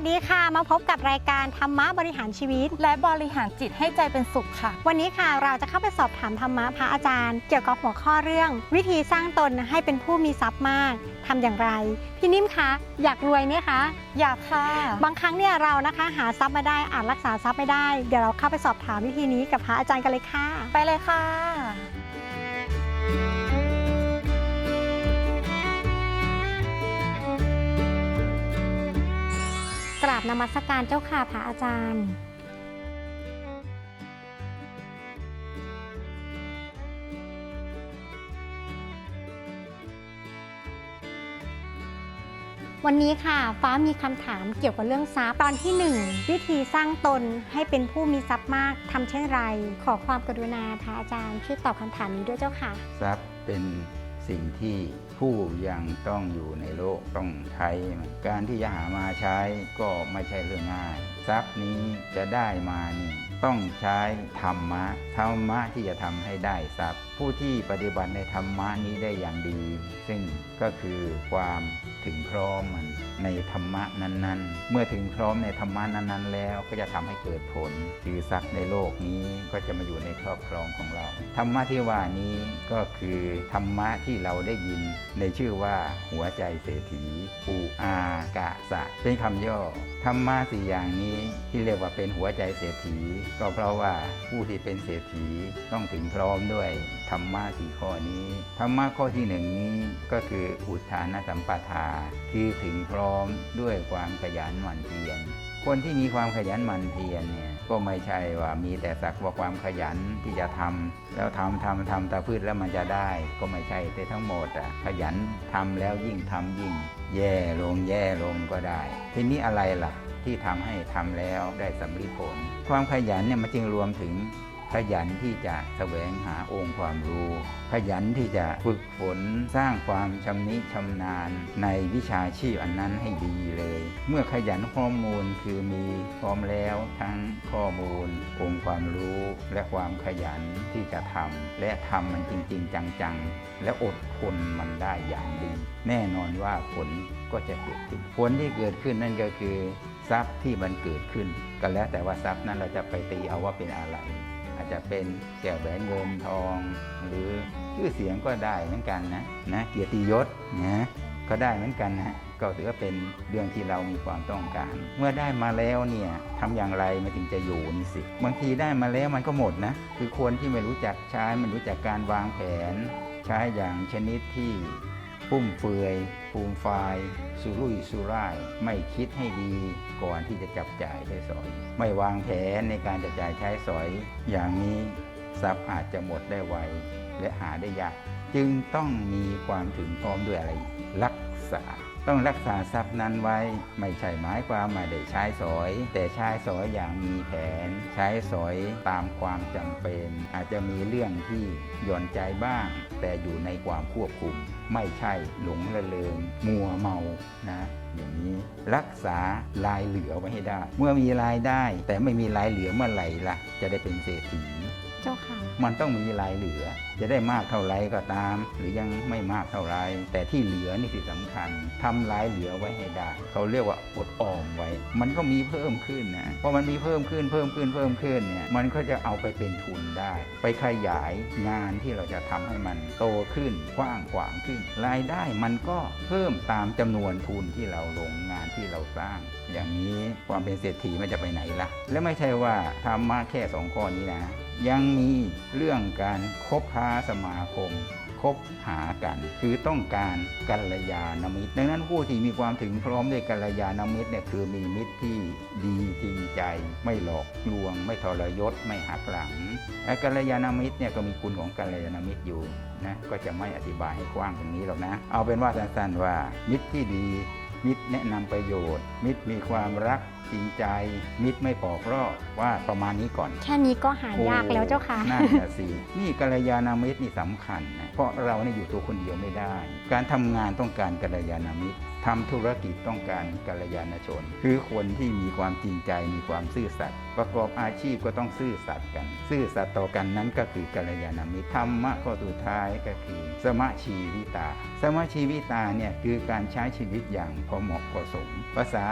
วัสดีค่ะ มาพบกับรายการธรรมะบริหารชีวิต และบริหารจิตให้ใจเป็นสุขค่ะ วันนี้ค่ะเราจะเข้าไปสอบถามธรรมะพระอาจารย์ เกี่ยวกับหัวข้อเรื่อง วิธีสร้างตนให้เป็นผู้มีทรัพย์มากทำอย่างไร พี่นิ่มคะอยากรวยไหมคะอยากค่ะ บางครั้งเนี่ยเรานะคะ หาทรัพย์มาได้อาจรักษาทรัพย์ไม่ได้เดี๋ยวเราเข้าไปสอบถามวิธีนี้กับพระอาจารย์กันเลยค่ะ ไปเลยค่ะ กราบนมัสการเจ้าค่ะพระอาจารย์ วันนี้ค่ะฟ้ามีคำถามเกี่ยวกับเรื่องทรัพย์ตอนที่ 1 วิธีสร้างตนให้เป็นผู้มีทรัพย์มากทำเช่นไร ขอความกรุณาพระอาจารย์ช่วยตอบคำถามนี้ด้วยเจ้าค่ะ ทรัพย์เป็น สิ่งที่ผู้ยังต้องอยู่ในโลกต้องใช้ การที่จะหามาใช้ก็ไม่ใช่เรื่องง่าย ทรัพย์นี้จะได้มานี่ ต้องใช้ธรรมะธรรมะที่จะทำให้ได้ทรัพย์ ผู้ที่ปฏิบัติในธรรมะนี้ได้อย่างดี ซึ่งก็คือความถึงพร้อมมันในธรรมะนั้นๆ เมื่อถึงพร้อมในธรรมะนั้นๆ แล้วก็จะทำให้เกิดผลคือทรัพย์ในโลกนี้ก็จะมาอยู่ในครอบครองของเรา ธรรมะที่ว่านี้ก็คือธรรมะที่เราได้ยิน ในชื่อว่าหัวใจเศรษฐีปูอากะสะเป็นคำย่อธรรมะสี่อย่างนี้ที่เรียกว่าเป็นหัวใจเศรษฐีก็เพราะว่าผู้ที่เป็นเศรษฐีต้องถึงพร้อมด้วยธรรมะสี่ข้อนี้ ธรรมะข้อที่หนึ่งนี้ก็คืออุทานสัมปทา คือถึงพร้อมด้วยความขยันหมั่นเพียร คนที่มีความขยันหมั่นเพียรเนี่ยก็ไม่ใช่ว่ามีแต่สักว่าความขยันที่จะทำแล้วทำทำทำตาพืชแล้วมันจะได้ ก็ไม่ใช่แต่ทั้งหมดอะขยันทำแล้วยิ่งทำยิ่ง แย่ลงแย่ลงก็ได้ ทีนี้อะไรล่ะ ที่ทำให้ทำแล้วได้สำลิผล ความขยันเนี่ยมันจึงรวมถึง ขยันที่จะแสวงหาองค์ความรู้ ขยันที่จะฝึกฝนสร้างความชำนิชำนาญในวิชาชีพอันนั้นให้ดีเลย เมื่อขยันข้อมูลคือมีพร้อมแล้วทั้งข้อมูล องค์ความรู้และความขยันที่จะทำและทำมันจริง ๆ จังๆ และอดทนมันได้อย่างดี แน่นอนว่าผลก็จะเกิดขึ้นผลที่เกิดขึ้นนั่นก็คือทรัพย์ที่มันเกิดขึ้น ก็แล้วแต่ว่าทรัพย์นั้นเราจะไปตีเอาว่าเป็นอะไร อาจจะเป็นแก้วแหวนเงินทอง หรือชื่อเสียงก็ได้เหมือนกันนะนะเกียรติยศนะก็ได้เหมือนกันนะก็ถือว่าเป็นเรื่องที่เรามีความต้องการ เมื่อได้มาแล้วเนี่ยทำอย่างไรมันถึงจะอยู่นี่สิบางทีได้มาแล้วมันก็หมดนะคือคนที่ไม่รู้จักใช้ไม่รู้จักการวางแผน ใช้อย่างชนิดที่ ฟุ่มเฟือยฟูมฟายสุรุ่ยสุร่าย ไม่คิดให้ดีก่อนที่จะจับจ่ายใช้สอย ไม่วางแผนในการจับจ่ายใช้สอย อย่างนี้ทรัพย์อาจจะหมดได้ไวและหาได้ยาก จึงต้องมีความถึงพร้อมด้วยอะไร รักษา ต้องรักษาทรัพย์นั้นไว้ ไม่ใช่หมายความม่ได้ใช้สอย แต่ใช้สอยอย่างมีแผน ใช้สอยตามความจำเป็น อาจจะมีเรื่องที่หย่อนใจบ้าง แต่อยู่ในความควบคุม ไม่ใช่หลงระเริงมัวเมานะอย่างนี้รักษารายเหลือไว้ให้ได้ เมื่อมีรายได้ แต่ไม่มีรายเหลือเมื่อไหร่ล่ะ จะได้เป็นเศรษฐีเจ้าค่ะ มันต้องมีรายเหลือ จะได้มากเท่าไรก็ตาม หรือยังไม่มากเท่าไร แต่ที่เหลือนี่สิสำคัญทำรายเหลือไว้ให้ได้ เขาเรียกว่าอดออมไว้ มันก็มีเพิ่มขึ้นนะพอมันมีเพิ่มขึ้นเพิ่มขึ้นเพิ่มขึ้นเนี่ยมันก็จะเอาไปเป็นทุนได้ ไปขยายงานที่เราจะทำให้มันโตขึ้นกว้างขวางขึ้น รายได้มันก็เพิ่มตามจำนวนทุนที่เราลงงานที่เราสร้าง อย่างนี้ความเป็นเศรษฐีมันจะไปไหนล่ะ และไม่ใช่ว่าทำมาแค่สองข้อนี้นะ ยังมีเรื่องการคบค้าสมาคม คบหากัน คือต้องการกัลยาณมิตร ดังนั้นผู้ที่มีความถึงพร้อมด้วยกัลยาณมิตรเนี่ยคือมีมิตรที่ดีจริงใจ ไม่หลอกลวง ไม่ทรยศ ไม่หักหลังและกัลยาณมิตรเนี่ยก็มีคุณของกัลยาณมิตรอยู่นะก็จะไม่อธิบายให้กว้างตรงนี้หรอกนะ เอาเป็นว่าสั้นๆว่ามิตรที่ดี มิตรแนะนำประโยชน์ มิตรมีความรักจริงใจ มิตรไม่ปอกรอกว่าประมาณนี้ก่อนแค่นี้ก็หายากแล้วเจ้าค่ะนั่นน่ะสินี่กัลยาณมิตรนี่สำคัญนะเพราะเราเนี่ยอยู่ตัวคนเดียวไม่ได้ การทำงานต้องการกัลยาณมิตร ทำธุรกิจต้องการกัลยาณชน คือคนที่มีความจริงใจมีความซื่อสัตย์ประกอบอาชีพก็ต้องซื่อสัตย์กัน ซื่อสัตย์ต่อกันนั้นก็คือกัลยาณมิตรธรรมะข้อสุดท้ายก็คือ สมชีวิตา สมชีวิตาเนี่ยคือการใช้ชีวิตอย่างพอเหมาะพอสม ภาษา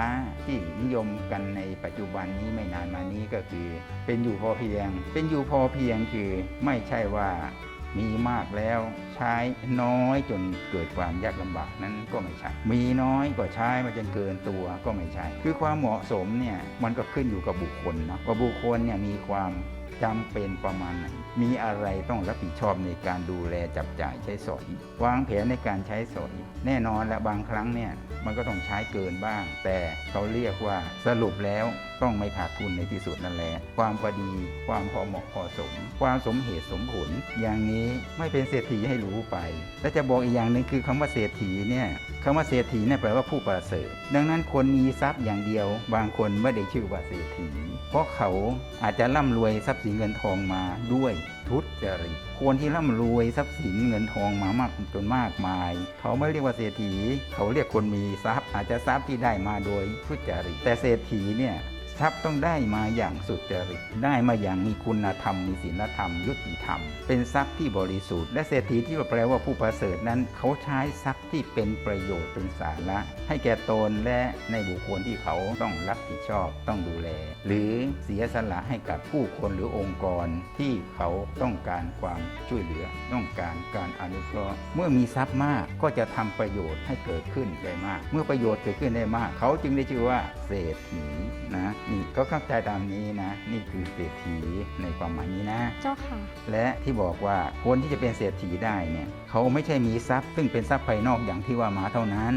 ที่นิยมกันในปัจจุบันนี้ไม่นานมานี้ก็คือ เป็นอยู่พอเพียง เป็นอยู่พอเพียงคือไม่ใช่ว่า มีมากแล้วใช้น้อยจนเกิดความยากลำบากนั้นก็ไม่ใช่ มีน้อยก็ใช้มาจนเกินตัวก็ไม่ใช่ คือความเหมาะสมเนี่ยมันก็ขึ้นอยู่กับบุคคลเนาะว่าบุคคลเนี่ยมีความจำเป็นประมาณไหน มีอะไรต้องรับผิดชอบในการดูแลจับจ่ายใช้สอยวางแผนในการใช้สอย แน่นอนและบางครั้งเนี่ยมันก็ต้องใช้เกินบ้าง แต่เขาเรียกว่าสรุปแล้วต้องไม่ขาดทุนในที่สุดนั่นแหละ ความพอดี ความพอเหมาะพอสม ความสมเหตุสมผล อย่างนี้ไม่เป็นเศรษฐีให้รู้ไป และจะบอกอีกอย่างหนึ่งคือคำว่าเศรษฐีเนี่ยคำว่าเศรษฐีเนี่ยแปลว่าผู้ประเสริฐ ดังนั้นคนมีทรัพย์อย่างเดียว บางคนไม่ได้ชื่อว่าเศรษฐี เพราะเขาอาจจะร่ำรวยทรัพย์สินเงินทองมาด้วยทุจริตคนที่ร่ำรวยทรัพย์สินเงินทองมามากจนมากมาย เขาไม่เรียกว่าเศรษฐี เขาเรียกคนมีทรัพย์ อาจจะทรัพย์ที่ได้มาโดยทุจริตแต่เศรษฐีเนี่ย ทรัพย์ต้องได้มาอย่างสุจริต ได้มาอย่างมีคุณธรรม มีศีลธรรม ยุติธรรม เป็นทรัพย์ที่บริสุทธิ์ และเศรษฐีที่แปลว่าผู้ประเสริฐนั้น เขาใช้ทรัพย์ที่เป็นประโยชน์เป็นสาระ ให้แก่ตนและในบุคคลที่เขาต้องรับผิดชอบต้องดูแล หรือเสียสละให้กับผู้คนหรือองค์กรที่เขาต้องการความช่วยเหลือ ต้องการการอนุเคราะห์ เมื่อมีทรัพย์มากก็จะทำประโยชน์ให้เกิดขึ้นได้มาก เมื่อประโยชน์เกิดขึ้นได้มาก เขาจึงได้ชื่อว่าเศรษฐีนะนี่ก็เข้าใจตามนี้นะ นี่คือเศรษฐีในความหมายนี้นะ เจ้าค่ะ และที่บอกว่าคนที่จะเป็นเศรษฐีได้เนี่ยเขาไม่ใช่มีทรัพย์ ซึ่งเป็นทรัพย์ภายนอกอย่างที่ว่ามาเท่านั้น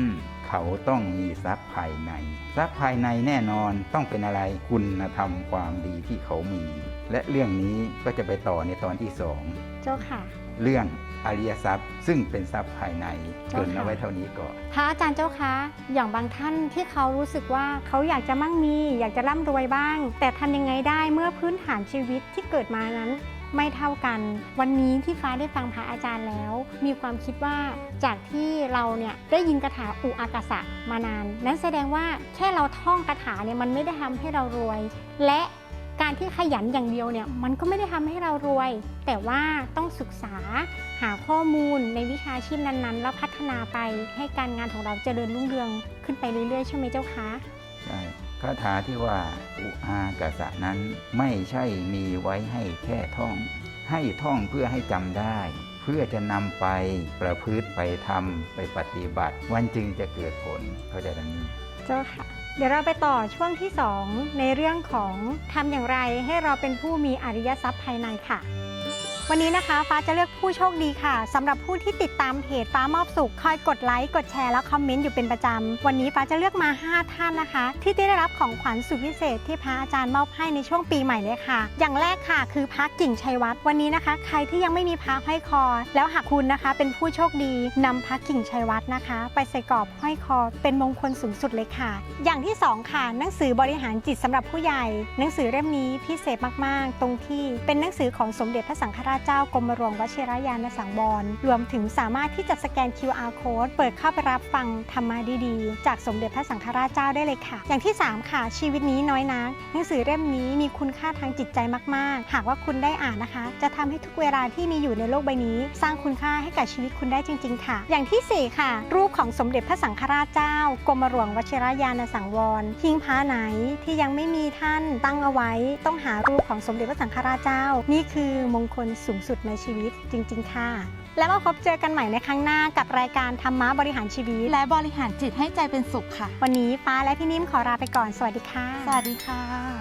เขาต้องมีทรัพย์ภายใน ทรัพย์ภายในแน่นอนต้องเป็นอะไรคุณธรรมความดีที่เขามี และเรื่องนี้ก็จะไปต่อในตอนที่สองเจ้าค่ะ เรื่องอริยทรัพย์ ซึ่งเป็นทรัพย์ภายในเจ้าเกรินค่ะเอาไว้เท่านี้ก่อนพระอาจารย์เจ้าคะ อย่างบางท่านที่เขารู้สึกว่าเขาอยากจะมั่งมี อยากจะร่ำรวยบ้าง แต่ทำยังไงได้เมื่อพื้นฐานชีวิตที่เกิดมานั้นไม่เท่ากัน วันนี้ที่ฟ้าได้ฟังพระอาจารย์แล้ว มีความคิดว่าจากที่เราเนี่ยได้ยินคาถาอุอากาสะมานาน นั้นแสดงว่าแค่เราท่องคาถาเนี่ยมันไม่ได้ทำให้เรารวย และ การที่ขยันอย่างเดียวเนี่ยมันก็ไม่ได้ทำให้เรารวย แต่ว่าต้องศึกษาหาข้อมูลในวิชาชีพนั้นๆ แล้วพัฒนาไปให้การงานของเราเจริญรุ่งเรืองขึ้นไปเรื่อยๆใช่ไหมเจ้าคะใช่คาถาที่ว่าอุอากาสะนั้นไม่ใช่มีไว้ให้แค่ท่อง ให้ท่องเพื่อให้จำได้ เพื่อจะนำไปประพฤติไปทำไปปฏิบัติ วันจึงจะเกิดผลเข้าใจดังนี้ เจ้าค่ะ เดี๋ยวเราไปต่อช่วงที่ 2 ในเรื่องของทำอย่างไรให้เราเป็นผู้มีอริยทรัพย์ภายในค่ะ วันนี้นะคะฟ้าจะเลือกผู้โชคดีค่ะสำหรับผู้ที่ติดตามเพจฟ้ามอบสุขคอยกดไลค์กดแชร์และคอมเมนต์อยู่เป็นประจำวันนี้ฟ้าจะเลือกมา 5 ท่านนะคะ ที่ได้รับของขวัญสุดพิเศษ ที่พระอาจารย์มอบให้ในช่วงปีใหม่เลยค่ะ อย่างแรกค่ะคือพระกิ่งชัยวัฒน์วันนี้นะคะ ใครที่ยังไม่มีพระห้อยคอ แล้วหากคุณนะคะเป็นผู้โชคดีนำพระกิ่งชัยวัฒน์นะคะ ไปใส่กรอบห้อยคอ เป็นมงคลสูงสุดเลยค่ะ อย่างที่สองค่ะ หนังสือบริหารจิตสำหรับผู้ใหญ่ หนังสือเล่มนี้พิเศษมากๆ ตรงที่เป็นหนังสือของสมเด็จพระสังฆราชเจ้ากรมหลวงวชิรยานสังวรรวมถึงสามารถที่จะสแกน QR code เปิดเข้าไปรับฟังธรรมะดีๆ จากสมเด็จพระสังฆราชเจ้าได้เลยค่ะ อย่างที่ 3 ค่ะ ชีวิตนี้น้อยนักหนังสือเล่มนี้มีคุณค่าทางจิตใจมากๆ หากว่าคุณได้อ่านนะคะ จะทำให้ทุกเวลาที่มีอยู่ในโลกใบนี้ สร้างคุณค่าให้กับชีวิตคุณได้จริง ๆ ค่ะ อย่างทีสี่ 4 ค่ะ รูปของสมเด็จพระสังฆราชเจ้ากรมหลวงวชิรยานสังวรหิ้งพระไหนที่ยังไม่มีท่านตั้งเอาไว้ ต้องหารูปของสมเด็จพระสังฆราชเจ้า นี่คือมงคลสูงสุดในชีวิตจริง ๆ ค่ะ แล้วมาพบเจอกันใหม่ในครั้งหน้ากับรายการธรรมะบริหารชีวิต และบริหารจิตให้ใจเป็นสุขค่ะ วันนี้ฟ้าและพี่นิ่มขอลาไปก่อน สวัสดีค่ะ สวัสดีค่ะ